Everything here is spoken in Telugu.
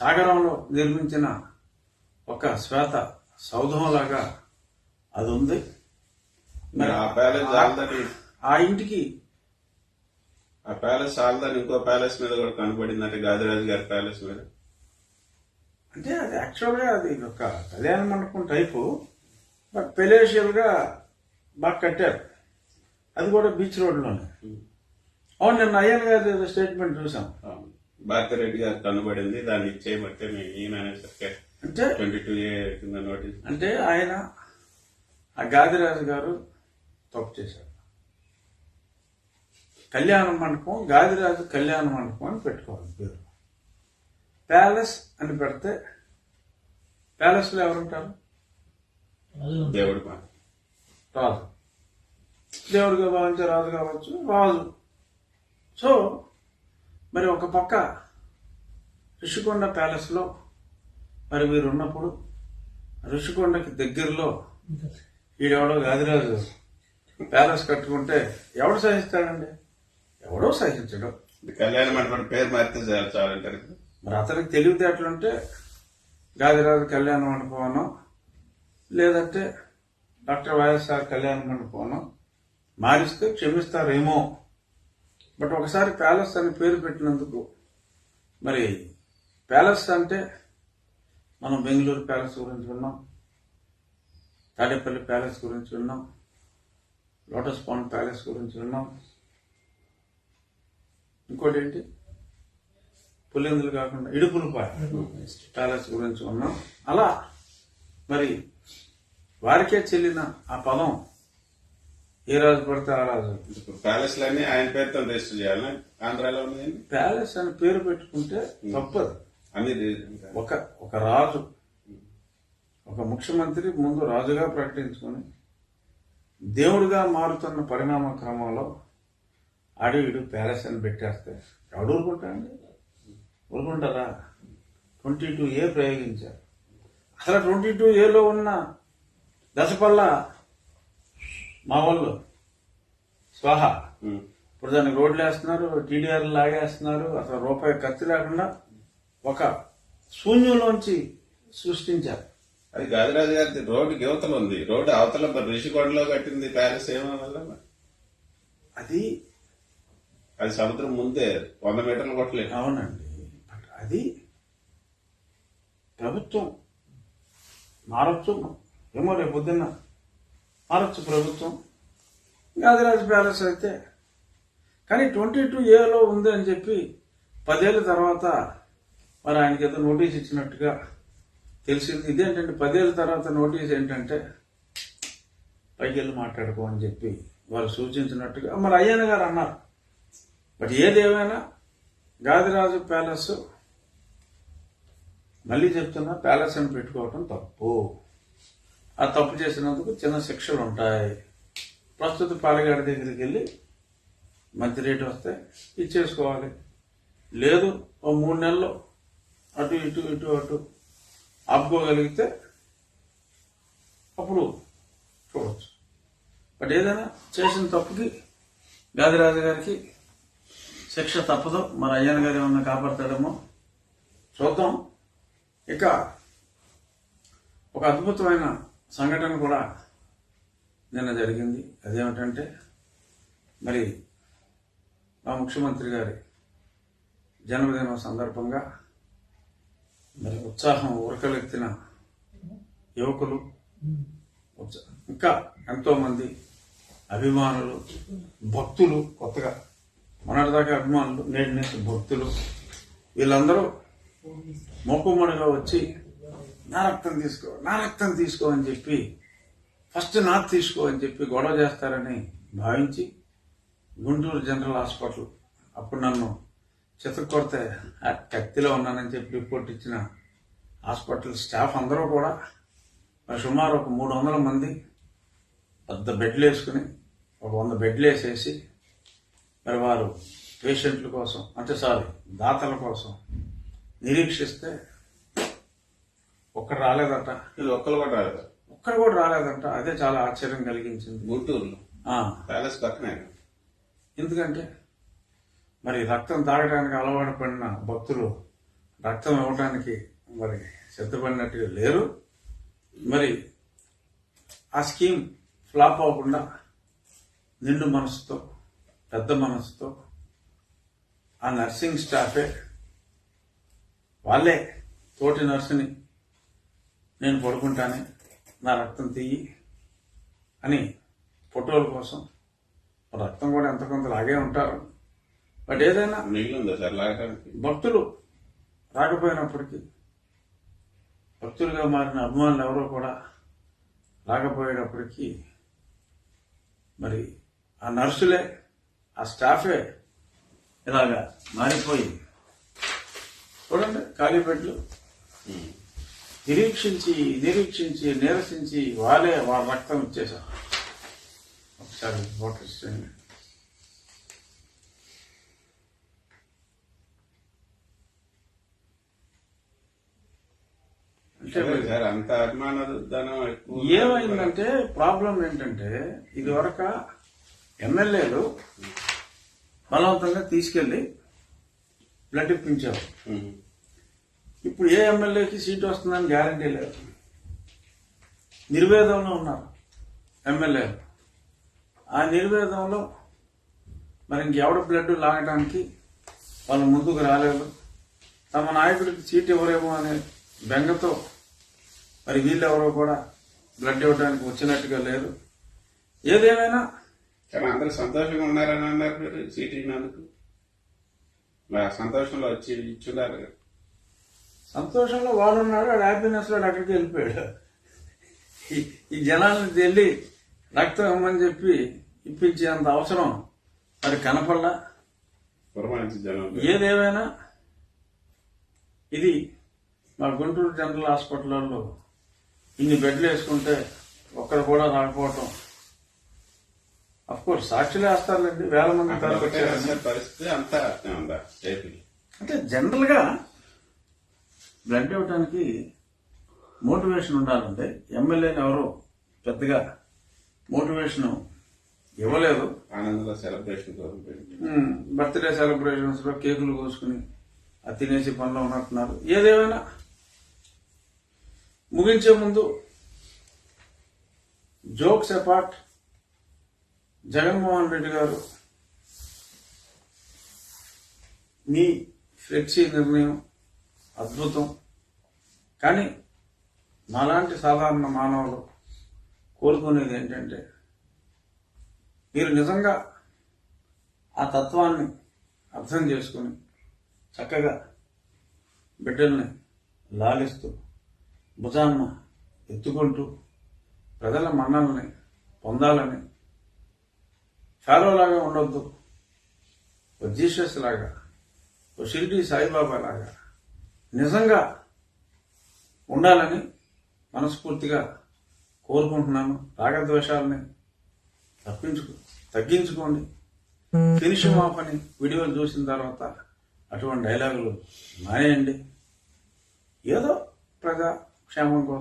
సాగరంలో నిర్మించిన ఒక శ్వేత సౌధంలాగా అది ఉంది మరి ఆ ప్యాలెస్ ఆ ఇంటికి ఆ ప్యాలెస్ చాలదని ఇంకో ప్యాలెస్ మీద కూడా కనబడిందంటే గాదిరాజు గారి ప్యాలెస్ మీద. అంటే అది యాక్చువల్గా అది ఒక కళ్యాణ మండపం టైపు బట్ పెలేషియల్గా బాగా కట్టారు. అది కూడా బీచ్ రోడ్లోనే. అవును నిన్న అయ్యన్ గారి స్టేట్మెంట్ చూసాం భారతిరెడ్డి గారు కనబడింది దాన్ని ఇచ్చేయబట్టే మేము ఈయన అంటే ట్వంటీ టూ ఏ కింద నోటీస్ అంటే ఆయన ఆ గాదిరాజు గారు తప్పు చేశారు. కళ్యాణ మండపం గాదిరాజు కళ్యాణ మండపం అని పెట్టుకోవాలి పేరు. ప్యాలెస్ అని పెడితే ప్యాలెస్లో ఎవరుంటారు? దేవుడు రాజు. దేవుడిగా భావించే రాజు కావచ్చు రాజు. సో మరి ఒక పక్క ఋషికొండ ప్యాలెస్లో మరి మీరు ఉన్నప్పుడు ఋషికొండకి దగ్గరలో ఈడెవడో గాదిరాజు ప్యాలెస్ కట్టుకుంటే ఎవడు సహిస్తాడండి ఎవడో సహించడు కళ్యాణ మండపం పేరు మారితే చాలు చాలంటారు. మరి అతనికి తెలివితేటలుంటే గాదిరాజు కళ్యాణ మండపం లేదంటే డాక్టర్ వైఎస్ఆర్ కళ్యాణ మండపం మారిస్తే క్షమిస్తారేమో బట్ ఒకసారి ప్యాలెస్ అని పేరు పెట్టినందుకు మరి ప్యాలెస్ అంటే మనం బెంగళూరు ప్యాలెస్ గురించి విన్నాం తాడేపల్లి ప్యాలెస్ గురించి విన్నాం లోటస్ పాండ్ ప్యాలెస్ గురించి విన్నాం. ఇంకోటి ఏంటి? పులిందులు కాకుండా ఇడుపులపాయ ప్యాలెస్ గురించి ఉన్నాం అలా మరి వారికే చెల్లిన ఆ పదం ఏ రాజు పడితే ఆ రాజు ఇప్పుడు ప్యాలెస్ లన్నీ ఆయన పేరుతో రిజిస్టర్ చేయాలి. ఆంధ్రాలో ఉన్నాయండి ప్యాలెస్ అని పేరు పెట్టుకుంటే తప్పదు. అన్ని. ఒక ఒక రాజు ఒక ముఖ్యమంత్రి ముందు రాజుగా ప్రకటించుకొని దేవుడిగా మారుతున్న పరిణామ క్రమంలో ఆడు ఈడు ప్యాలెస్ అని పెట్టేస్తే ఎవడు ఊరుకుంటాడండి? ఊరుకుంటారా? ట్వంటీ టూ ఏ ప్రయోగించారు? అసలు ట్వంటీ టూ ఏలో ఉన్న దశపల్ల మా వాళ్ళు. స్వాహ. ఇప్పుడు దానికి రోడ్లు వేస్తున్నారు టీడీఆర్ లాగేస్తున్నారు అసలు రూపాయి ఖర్చు లేకుండా ఒక శూన్యంలోంచి సృష్టించారు. అది గాదిరాజు గారి రోడ్డు యువతల ఉంది. రోడ్డు అవతల మరి రిషికొండలో కట్టింది ప్యాలెస్ ఏమో వల్ల మరి. అది అది సముద్రం ముందే వంద మీటర్లు కొట్టలేదు. అవునండి. బట్ అది ప్రభుత్వం మారచ్చు ఏమో రేపు పొద్దున్న మారచ్చు ప్రభుత్వం. గాదిరాజు ప్యాలెస్ అయితే. కానీ ట్వంటీ టూ ఏలో ఉంది అని చెప్పి పదేళ్ళ తర్వాత మరి ఆయనకి ఏదో నోటీస్ ఇచ్చినట్టుగా తెలిసింది. ఇదేంటంటే పదేళ్ళ తర్వాత నోటీస్ ఏంటంటే పైకి వెళ్ళి మాట్లాడుకో అని చెప్పి వాళ్ళు సూచించినట్టుగా మరి అయ్యన్న గారు అన్నారు. బట్ ఏదేమైనా గాదిరాజు ప్యాలెస్ మళ్ళీ చెప్తున్నా ప్యాలెస్ అని పెట్టుకోవటం తప్పు. ఆ తప్పు చేసినందుకు చిన్న శిక్షలు ఉంటాయి. ప్రస్తుత పాలగాడి దగ్గరికి వెళ్ళి మంచి రేటు వస్తే ఇచ్చేసుకోవాలి. లేదు ఓ మూడు నెలలు అటు ఇటు ఇటు అటు ఆపుకోగలిగితే అప్పుడు చూడవచ్చు బట్ ఏదైనా చేసిన తప్పుకి గాదిరాజు గారికి శిక్ష తప్పదు. మరి అయ్యన్ గారు ఏమన్నా కాపాడతాడేమో చూద్దాం. ఇక ఒక అద్భుతమైన సంఘటన కూడా నిన్న జరిగింది. అదేమిటంటే మరి మా ముఖ్యమంత్రి గారి జన్మదినం సందర్భంగా మరి ఉత్సాహం ఉరకలెత్తిన యువకులు ఇంకా ఎంతోమంది అభిమానులు భక్తులు కొత్తగా మొన్నటిదాకా అభిమానులు నేటి నుంచి భక్తులు వీళ్ళందరూ మొక్కుమడిగా వచ్చి నా రక్తం తీసుకో నా రక్తం తీసుకో అని చెప్పి ఫస్ట్ నాకు తీసుకో అని చెప్పి గొడవ చేస్తారని భావించి గుంటూరు జనరల్ హాస్పిటల్ అప్పుడు నన్ను చితకొడితే ఆ కత్తిలో ఉన్నానని చెప్పి రిపోర్ట్ ఇచ్చిన హాస్పిటల్ స్టాఫ్ అందరూ కూడా మరి సుమారు ఒక మూడు వందల మంది పెద్ద బెడ్లు వేసుకుని ఒక వంద బెడ్లు వేసేసి మరి వారు పేషెంట్ల కోసం అంటే సారీ దాతల కోసం నిరీక్షిస్తే ఒక్కడు రాలేదట. ఇది ఒక్కరు కూడా రాలేదు. ఒక్కడు కూడా రాలేదంట. అదే చాలా ఆశ్చర్యం కలిగించింది. గుంటూరులో. ప్యాలెస్ పక్కనే ఎందుకంటే మరి రక్తం తాగడానికి అలవాటు పడిన భక్తులు రక్తం ఇవ్వడానికి మరి సిద్ధపడినట్టుగా లేరు. మరి ఆ స్కీమ్ ఫ్లాప్ అవ్వకుండా నిండు మనసుతో పెద్ద మనసుతో ఆ నర్సింగ్ స్టాఫే వాళ్ళే తోటి నర్సుని నేను పడుకుంటానే నా రక్తం తీయి అని ఫోటోల కోసం రక్తం కూడా ఎంత కొంత లాగే ఉంటారు. బట్ ఏదైనా మిగిలిందా సార్? లాగడానికి భక్తులు రాకపోయినప్పటికీ భక్తులుగా మారిన అభిమానులు ఎవరో కూడా రాకపోయేటప్పటికీ మరి ఆ నర్సులే ఆ స్టాఫే ఇలాగా మారిపోయి చూడండి ఖాళీ బెడ్లు. నిరీక్షించి నిరీక్షించి నిరసించి వాళ్ళే వాళ్ళ రక్తం ఇచ్చేశారు. ఒకసారి ఇచ్చేయండి సార్ అంత ఎక్కువ ఏమైందంటే ప్రాబ్లం ఏంటంటే ఇది వరక ఎమ్మెల్యేలు బలవంతంగా తీసుకెళ్ళి బ్లడ్ ఇప్పించారు. ఇప్పుడు ఏ ఎమ్మెల్యేకి సీట్ వస్తుందని గ్యారంటీ లేదు. నిర్వేదంలో ఉన్నారు ఎమ్మెల్యే. ఆ నిర్వేదంలో మరి ఇంకెవడ బ్లడ్ లాగడానికి వాళ్ళు ముందుకు రాలేదు. తమ నాయకుడికి సీట్ ఎవరేమో అనే బెంగతో మరి వీళ్ళెవరో కూడా బ్లడ్ ఇవ్వడానికి వచ్చినట్టుగా లేదు. ఏదేమైనా అందరూ సంతోషంగా ఉన్నారని అన్నారు సీట్ ఇచ్చినందుకు. సంతోషంలో వచ్చి ఇచ్చున్నారు సంతోషంలో వాడు ఉన్నాడు ఆడు హ్యాపీనెస్లో అక్కడికి వెళ్ళిపోయాడు. ఈ- జనాలను వెళ్ళి రక్తం ఇమ్మని చెప్పి ఇప్పించేంత అవసరం మరి కనపడలా? ఏదేమైనా? ఇది మా గుంటూరు జనరల్ హాస్పిటల్లో ఇన్ని బెడ్లు వేసుకుంటే ఒక్కరు కూడా రాకపోవటం అఫ్ కోర్స్ సాక్షులే వేస్తారులేండి వేల మంది పరిస్థితి అంతా అంటే జనరల్గా బ్లడ్ ఇవ్వడానికి మోటివేషన్ ఉండాలంటే ఎమ్మెల్యేని ఎవరు పెద్దగా మోటివేషన్ ఇవ్వలేదు. ఆనందంలో సెలబ్రేషన్ బర్త్డే సెలబ్రేషన్స్లో కేకులు కోసుకుని అది తినేసి పనిలో ఉన్నట్టున్నారు. ఏదేమైనా ముగించే ముందు జోక్స్ అపార్ట్ జగన్మోహన్ రెడ్డి గారు మీ ఫ్లెక్సీ నిర్ణయం అద్భుతం. కానీ మాలాంటి సాధారణ మానవులు కోరుకునేది ఏంటంటే మీరు నిజంగా ఆ తత్వాన్ని అర్థం చేసుకుని చక్కగా బిడ్డల్ని లాలిస్తూ భుజాన్న ఎత్తుకుంటూ ప్రజల మన్నల్ని పొందాలని ఫారోలాగా ఉండొద్దు. ఓ జీసస్ లాగా ఓ షిరిడి సాయిబాబా లాగా నిజంగా ఉండాలని మనస్ఫూర్తిగా కోరుకుంటున్నాను రాగద్వేషాలని తప్పించుకో తగ్గించుకోండి. ఫినిష్ ఆఫ్ అని వీడియోలు చూసిన తర్వాత అటువంటి డైలాగులు మానేయండి. ఏదో ప్రజా క్షేమం కోసం